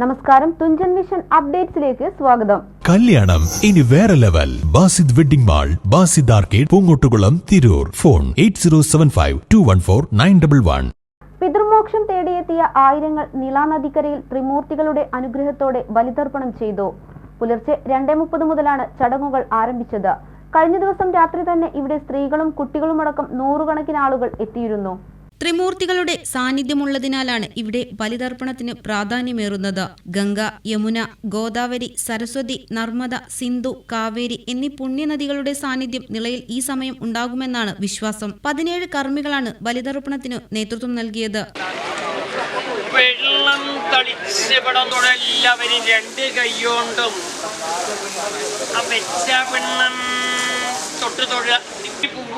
നമസ്കാരം തുഞ്ചൻ മിഷൻ അപ്ഡേറ്റ്സിലേക്ക് സ്വാഗതം. കല്യാണം ഇനി വേറെ level. Basid wedding mall Basid arcade Poongottukulam Tirur. Phone eight zero seven five two one four nine double one. പിതൃമോക്ഷം തേടിയെത്തിയ ആയിരങ്ങൾ നിളാനദിക്കരയിൽ ത്രിമൂർത്തികളുടെ അനുഗ്രഹത്തോടെ ബലിതർപ്പണം ചെയ്തു. പുലർച്ചെ രണ്ടേ മുപ്പത് മുതലാണ് ചടങ്ങുകൾ ആരംഭിച്ചത്. കഴിഞ്ഞ ദിവസം രാത്രി തന്നെ ഇവിടെ സ്ത്രീകളും കുട്ടികളുമടക്കം നൂറുകണക്കിന് ആളുകൾ എത്തിയിരുന്നു. ത്രിമൂർത്തികളുടെ സാന്നിധ്യമുള്ളതിനാലാണ് ഇവിടെ ബലിതർപ്പണത്തിന് പ്രാധാന്യമേറുന്നത്. ഗംഗ യമുന ഗോദാവരി സരസ്വതി നർമ്മദ സിന്ധു കാവേരി എന്നീ പുണ്യനദികളുടെ സാന്നിധ്യം നിളയിൽ ഈ സമയം ഉണ്ടാകുമെന്നാണ് വിശ്വാസം. പതിനേഴ് കർമ്മികളാണ് ബലിതർപ്പണത്തിന് നേതൃത്വം നൽകിയത്. വെള്ളം തളിച്ചപ്പെടാൻ എല്ലാവരും രണ്ട് കൈയോണ്ടും വെച്ച പെണ്ണം തൊട്ട് തൊഴ ഈ പൂവ്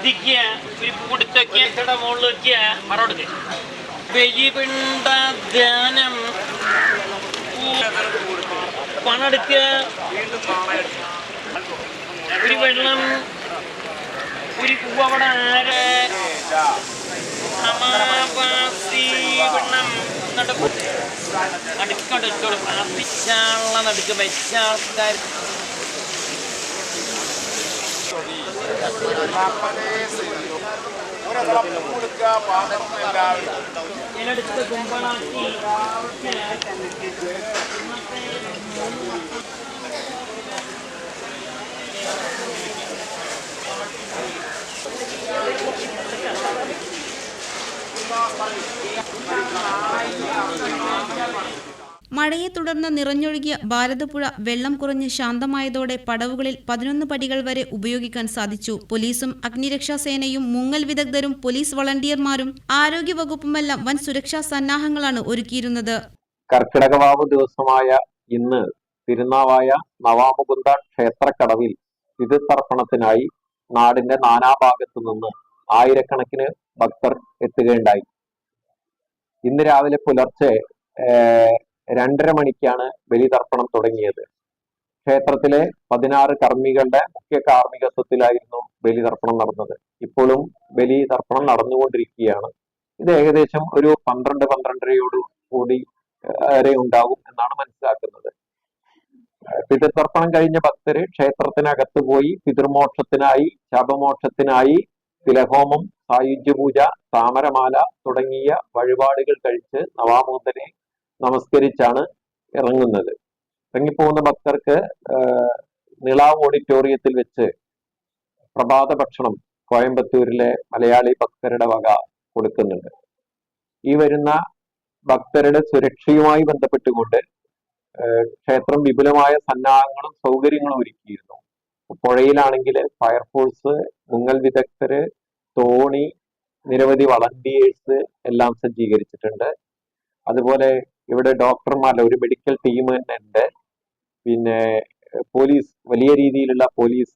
ആരാധിക്കുക ഒരു പൂ എടുത്ത് വെക്കുക ഇത്തടെ മുകളിൽ വെക്കുക മറോടുക്ക് ബലിപിണ്ട ധ്യാനം പണെടുക്കുക ഒരു വെള്ളം ഒരു പൂവ് അവിടെ ആരാ നടുക്കടുത്തോട് പ്രാർത്ഥിച്ചാനുള്ള നടുക്ക് വെച്ച ആൾക്കാർ ಇನ್ನೆಡೆ ಗುಂಪಣ ಹಾಕಿ ಮತ್ತೆ മഴയെ തുടർന്ന് നിറഞ്ഞൊഴുകിയ ഭാരതപ്പുഴ വെള്ളം കുറഞ്ഞ് ശാന്തമായതോടെ പടവുകളിൽ പതിനൊന്ന് പടികൾ വരെ ഉപയോഗിക്കാൻ സാധിച്ചു. പോലീസും അഗ്നിരക്ഷാസേനയും മുങ്ങൽ വിദഗ്ധരും പോലീസ് വളണ്ടിയർമാരും ആരോഗ്യവകുപ്പുമെല്ലാം വൻ സുരക്ഷാ സന്നാഹങ്ങളാണ് ഒരുക്കിയിരുന്നത്. കർക്കിടകവാവ് ദിവസമായ ഇന്ന് തിരുനാവായ നവാമുകുന്ദ ക്ഷേത്രക്കടവിൽ പിതൃതർപ്പണത്തിനായി നാടിന്റെ നാനാഭാഗത്തു നിന്ന് ആയിരക്കണക്കിന് ഭക്തർ എത്തുകയുണ്ടായി. ഇന്ന് രാവിലെ പുലർച്ചെ രണ്ടര മണിക്കാണ് ബലിതർപ്പണം തുടങ്ങിയത്. ക്ഷേത്രത്തിലെ പതിനാറ് കർമ്മികളുടെ മുഖ്യ കാർമ്മികത്വത്തിലായിരുന്നു ബലിതർപ്പണം നടന്നത്. ഇപ്പോഴും ബലിതർപ്പണം നടന്നുകൊണ്ടിരിക്കുകയാണ്. ഇത് ഏകദേശം ഒരു പന്ത്രണ്ട് പന്ത്രണ്ടരയോട് കൂടി വരെ ഉണ്ടാകും എന്നാണ് മനസ്സിലാക്കുന്നത്. പിതൃതർപ്പണം കഴിഞ്ഞ ഭക്തര് ക്ഷേത്രത്തിനകത്ത് പോയി പിതൃമോക്ഷത്തിനായി ശാപമോക്ഷത്തിനായി തിലഹോമം സായുജ്യ പൂജ താമരമാല തുടങ്ങിയ വഴിപാടുകൾ കഴിച്ച് നവാമൂന്തനെ നമസ്കരിച്ചാണ് ഇറങ്ങുന്നത്. ഇറങ്ങിപ്പോകുന്ന ഭക്തർക്ക് നിളാവ് നിള ഓഡിറ്റോറിയത്തിൽ വെച്ച് പ്രഭാത ഭക്ഷണം കോയമ്പത്തൂരിലെ മലയാളി ഭക്തരുടെ വക കൊടുക്കുന്നുണ്ട്. ഈ വരുന്ന ഭക്തരുടെ സുരക്ഷയുമായി ബന്ധപ്പെട്ടുകൊണ്ട് ക്ഷേത്രം വിപുലമായ സന്നാഹങ്ങളും സൗകര്യങ്ങളും ഒരുക്കിയിരുന്നു. പുഴയിലാണെങ്കിൽ ഫയർഫോഴ്സ് മുങ്ങൽ വിദഗ്ധര് തോണി നിരവധി വളണ്ടിയേഴ്സ് എല്ലാം സജ്ജീകരിച്ചിട്ടുണ്ട്. അതുപോലെ ഇവിടെ ഡോക്ടർമാരുടെ ഒരു മെഡിക്കൽ ടീം തന്നെ ഉണ്ട്. പിന്നെ പോലീസ് വലിയ രീതിയിലുള്ള പോലീസ്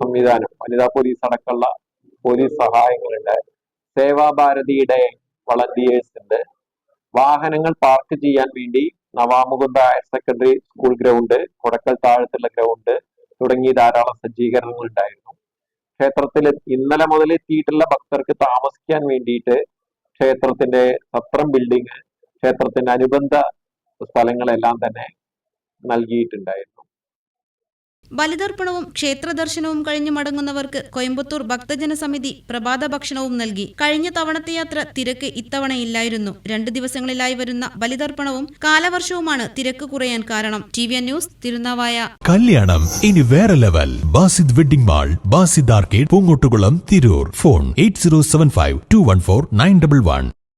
സംവിധാനം വനിതാ പോലീസ് അടക്കമുള്ള പോലീസ് സഹായങ്ങളുണ്ട്. സേവാഭാരതിയുടെ വളണ്ടിയേഴ്സ് ഉണ്ട്. വാഹനങ്ങൾ പാർക്ക് ചെയ്യാൻ വേണ്ടി Navamukunda higher secondary school ground Kodakkal താഴത്തുള്ള ground തുടങ്ങി ധാരാളം സജ്ജീകരണങ്ങൾ ഉണ്ടായിരുന്നു. ക്ഷേത്രത്തിൽ ഇന്നലെ മുതൽ എത്തിയിട്ടുള്ള ഭക്തർക്ക് താമസിക്കാൻ വേണ്ടിയിട്ട് ക്ഷേത്രത്തിന്റെ സത്രം ബിൽഡിംഗ് ക്ഷേത്രത്തിന്റെ അനുബന്ധ സ്ഥലങ്ങളെല്ലാം തന്നെ നൽകിയിട്ടുണ്ടായിരുന്നു. ബലിതർപ്പണവും ക്ഷേത്ര ദർശനവും കഴിഞ്ഞു മടങ്ങുന്നവർക്ക് കോയമ്പത്തൂർ ഭക്തജന സമിതി പ്രഭാത ഭക്ഷണവും നൽകി. കഴിഞ്ഞ തവണത്തെ യാത്ര തിരക്ക് ഇത്തവണയില്ലായിരുന്നു. രണ്ട് ദിവസങ്ങളിലായി വരുന്ന ബലിതർപ്പണവും കാലവർഷവുമാണ് തിരക്ക് കുറയാൻ കാരണം. T V news Thirunavaya. കല്യാണം ഇനി വേറെ level. Basid wedding mall Basid arcade Poongottukulam Tirur. Phone eight